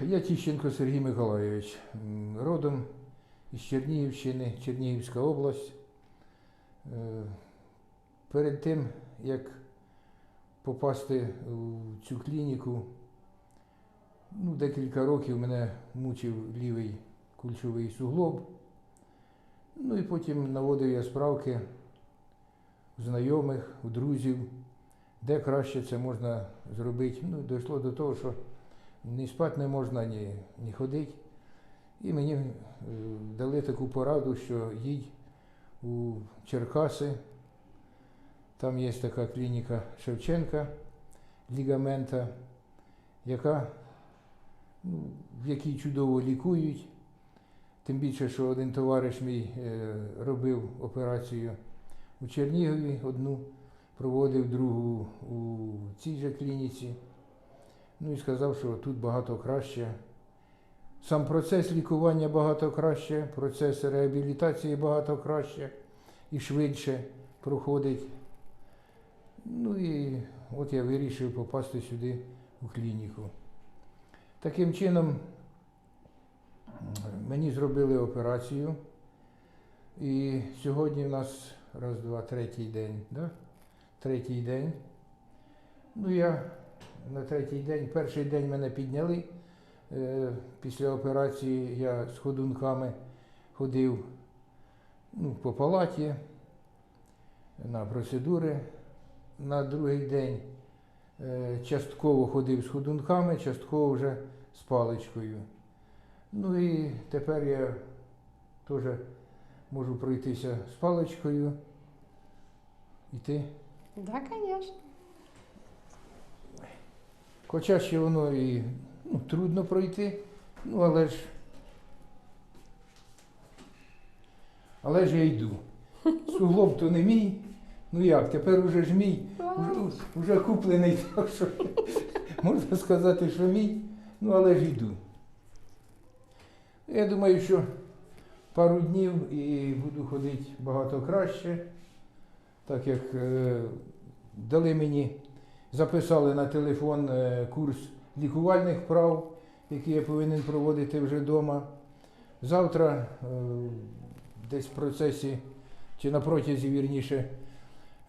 Я Тіщенко Сергій Миколайович, родом із Чернігівщини, Чернігівська область. Е, Перед тим, як попасти в цю клініку, ну, декілька років мене мучив лівий кульшовий суглоб. Ну і потім наводив я справки у знайомих, у друзів, де краще це можна зробити. Ну, дійшло до того, що ні спати не можна, ні, ні ходити. І мені е, дали таку пораду, що їдь у Черкаси. Там є така клініка Шевченка, лігамента, яка, ну, в якій чудово лікують. Тим більше, що один товариш мій е, робив операцію у Чернігові, одну проводив другу у цій же клініці. Ну і сказав, що тут багато краще. Сам процес лікування багато краще, процес реабілітації багато краще і швидше проходить. Ну і от я вирішив попасти сюди у клініку. Таким чином мені зробили операцію. І сьогодні в нас раз, два, третій день. Да? Третій день. Ну, я на третій день, перший день мене підняли. Е, Після операції я з ходунками ходив ну, по палаті на процедури. На другий день е, частково ходив з ходунками, частково вже з паличкою. Ну і тепер я теж можу пройтися з паличкою. Іти. Да, конечно. Хоча ще воно і ну, трудно пройти, ну але ж. Але ж я йду. Суглоб то не мій. Ну як, тепер уже ж мій, уже, уже куплений, так що можна сказати, що мій, ну але ж йду. Я думаю, що пару днів і буду ходити багато краще, так як е, дали мені записали на телефон е, курс лікувальних прав, який я повинен проводити вже вдома. Завтра, е, десь в процесі, чи на протязі вірніше,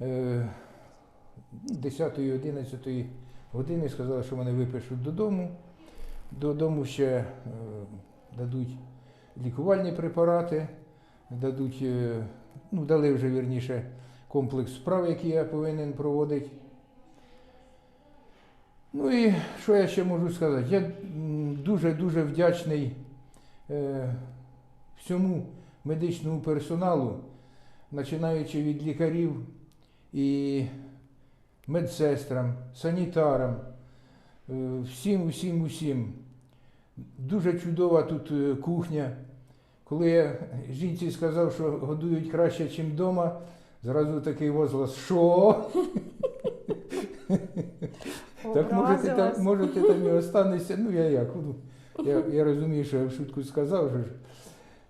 е, 10-11 години сказали, що мене випишуть додому. Додому ще дадуть лікувальні препарати, дадуть, ну, дали вже вірніше комплекс справ, які я повинен проводити. Ну і що я ще можу сказати? Я дуже-дуже вдячний е, всьому медичному персоналу, починаючи від лікарів і медсестрам, санітарам, е, всім, усім, усім. Дуже чудова тут е, кухня. Коли я жінці сказав, що годують краще, ніж вдома, зразу такий возглас, що? Так може ти, там, може ти там і останешся. Ну я як? Ну, я, я розумію, що я в шутку сказав, що ж.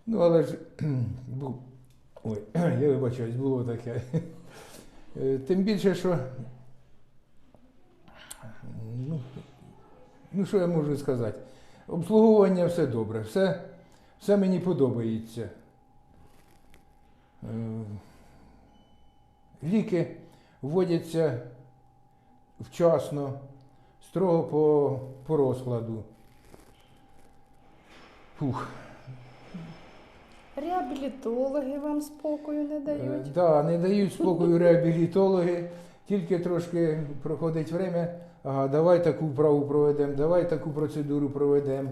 Ну, але ж був. Ой, я вибачаюсь, було таке. Е, Тим більше, що. Ну, ну що я можу сказати? Обслуговування все добре, все, все мені подобається. Ліки вводяться вчасно, строго по, по розкладу. Фух. Реабілітологи вам спокою не Е, дають. да, не дають спокою реабілітологи, тільки трошки проходить время, ага, давай таку вправу проведемо, давай таку процедуру проведемо.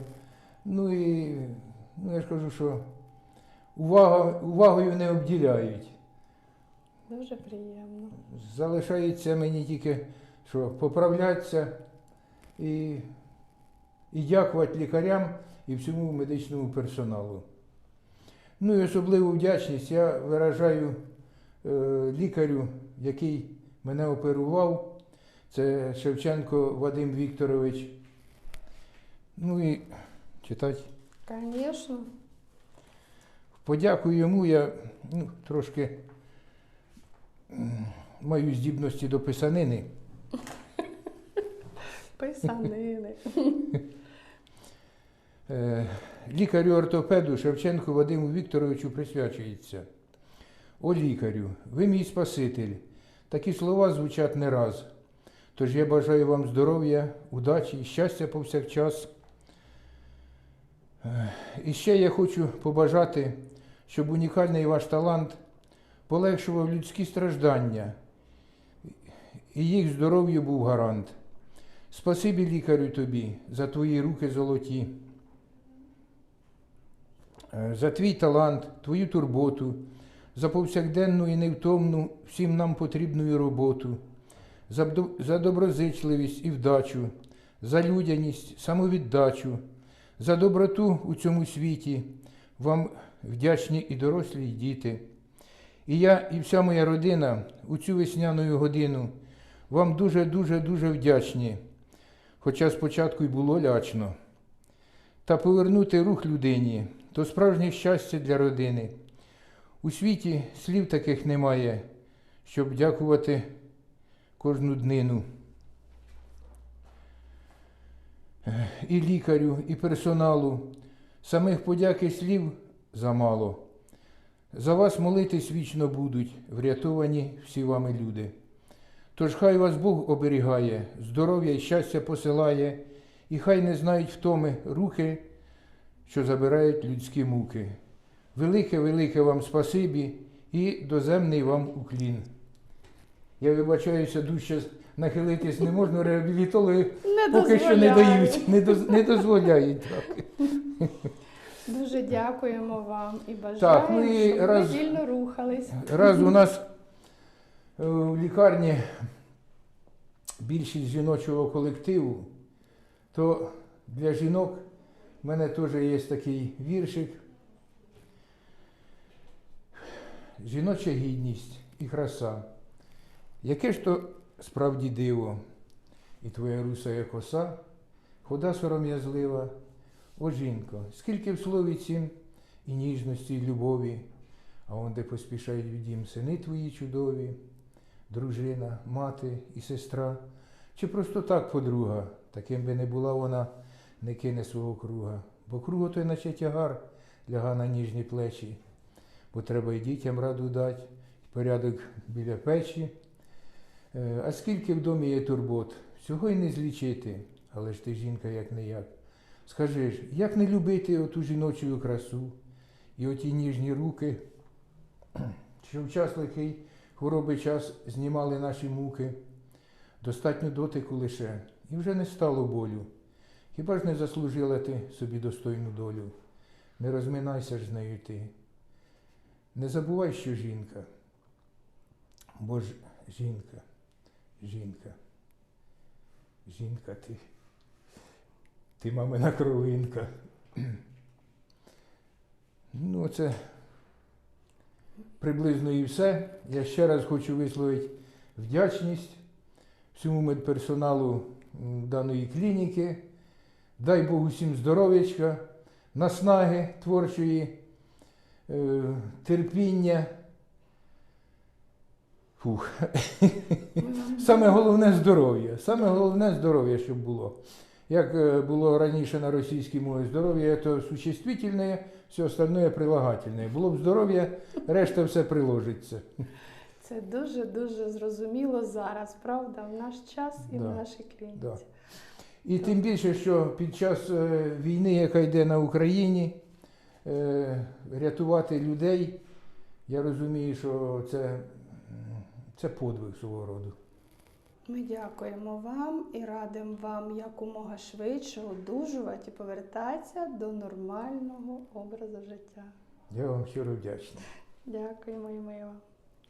Ну і ну, я ж кажу, що увага, увагою не обділяють. Дуже приємно. Залишається мені тільки що поправлятися і, і дякувати лікарям і всьому медичному персоналу. Ну і особливу вдячність я виражаю е, лікарю, який мене оперував. Це Шевченко Вадим Вікторович. Ну і читати. Звісно. Подякую йому, я ну, трошки маю здібності до писанини. Писанини. Е, Лікарю-ортопеду Шевченку Вадиму Вікторовичу присвячується. О лікарю, ви мій Спаситель. Такі слова звучать не раз. Тож я бажаю вам здоров'я, удачі і щастя повсякчас. І ще я хочу побажати, щоб унікальний ваш талант полегшував людські страждання, і їх здоров'ю був гарант. Спасибі лікарю тобі за твої руки золоті. Е, за твій талант, твою турботу, за повсякденну і невтомну всім нам потрібну роботу, за, доброзичливість і вдачу, за людяність, самовіддачу, за доброту у цьому світі. Вам вдячні і дорослі, і діти. І я, і вся моя родина у цю весняну годину вам дуже-дуже дуже вдячні, хоча спочатку й було лячно. Та повернути рух людині то справжнє щастя для родини. У світі слів таких немає, щоб дякувати кожну днину. І лікарю, і персоналу. Самих подяки слів замало. За вас молитись вічно будуть, врятовані всі вами люди. Тож хай вас Бог оберігає, здоров'я і щастя посилає, і хай не знають втоми руки, що забирають людські муки. Велике, велике вам спасибі і доземний вам уклін. Я вибачаюся, дужче нахилитись не можна, реабілітологи поки що не дають, не дозволяють. Так. Дуже дякуємо вам і бажаємо, Так, ну щоб раз- ви вільно рухались. Раз у нас е, в лікарні більшість жіночого колективу, то для жінок в мене теж є такий віршик. Жіноча гідність і краса. Яке ж то справді диво, і твоя русая коса, хода сором'язлива. О, жінко, скільки в слові цім і ніжності, і любові, а он де поспішають в дім сини твої чудові, дружина, мати і сестра, чи просто так подруга, таким би не була вона, не кине свого круга, бо круго той наче тягар ляга на ніжні плечі, бо треба й дітям раду дать, і порядок біля печі. Е, А скільки в домі є турбот, всього й не злічити, але ж ти жінка як не як. Скажи ж, як не любити оту жіночу красу і оті ніжні руки, що в час лихий хвороби час знімали наші муки, достатньо дотику лише, і вже не стало болю. Хіба ж не заслужила ти собі достойну долю? Не розминайся ж з нею ти. Не забувай, що жінка, бо ж жінка, жінка, жінка ти. Ти мамина кровинка. Ну, це приблизно і все. Я ще раз хочу висловити вдячність всьому медперсоналу даної клініки. Дай Бог усім здоров'ячка, наснаги творчої, е, терпіння. Фух. Саме головне здоров'я. Саме головне здоров'я, щоб було. Як е, було раніше на російській мові здоров'я, це существительне, все остальное прилагательне. Було б здоров'я, решта все приложиться. Це дуже-дуже зрозуміло зараз, правда, в наш час і Да. в нашій клініці. Да. І тим більше, що під час е, війни, яка йде на Україні, е, рятувати людей, я розумію, що це, це подвиг свого роду. Ми дякуємо вам і радимо вам якомога швидше одужувати і повертатися до нормального образу життя. Я вам щиро вдячний. Дякуємо і ми вам.